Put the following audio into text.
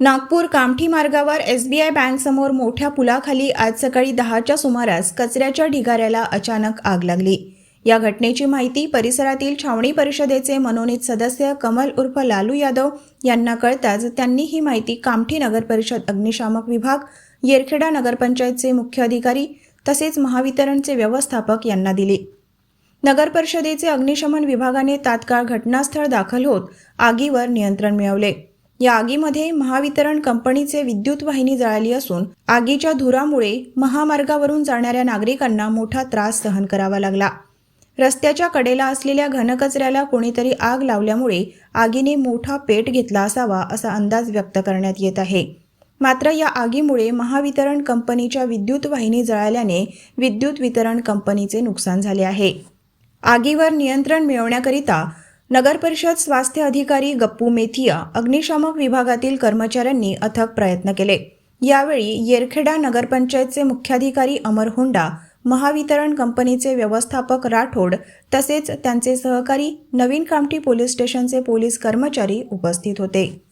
नागपूर कामठी मार्गावर S B I बँकसमोर मोठ्या पुलाखाली आज सकाळी दहाच्या सुमारास कचऱ्याच्या ढिगाऱ्याला अचानक आग लागली. या घटनेची माहिती परिसरातील छावणी परिषदेचे मनोनीत सदस्य कमल उर्फ लालू यादव यांना कळताच त्यांनी ही माहिती कामठी नगर परिषद अग्निशामक विभाग येरखेडा नगरपंचायतचे मुख्य अधिकारी तसेच महावितरणचे व्यवस्थापक यांना दिली. नगर परिषदेचे अग्निशमन विभागाने तात्काळ घटनास्थळ दाखल होत आगीवर नियंत्रण मिळवले. या आगीमध्ये महावितरण कंपनीचे विद्युत वाहिनी जळाली असून आगीच्या धुरामुळे महामार्गावरून जाणाऱ्या नागरिकांना मोठा त्रास सहन करावा लागला. रस्त्याच्या कडेला असलेल्या घनकचऱ्याला कोणीतरी आग लावल्यामुळे आगीने मोठा पेट घेतला असावा असा अंदाज व्यक्त करण्यात येत आहे. मात्र या आगीमुळे महावितरण कंपनीच्या विद्युत वाहिनी जळाल्याने विद्युत वितरण कंपनीचे नुकसान झाले आहे. आगीवर नियंत्रण मिळवण्याकरिता नगरपरिषद स्वास्थ्य अधिकारी गप्पू मेथिया अग्निशामक विभागातील कर्मचाऱ्यांनी अथक प्रयत्न केले. यावेळी येरखेडा नगरपंचायतचे मुख्याधिकारी अमर हुंडा महावितरण कंपनीचे व्यवस्थापक राठोड तसेच त्यांचे सहकारी नवीन कामठी पोलीस स्टेशनचे पोलीस कर्मचारी उपस्थित होते.